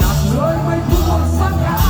นักเลยไม่พูดสักคำ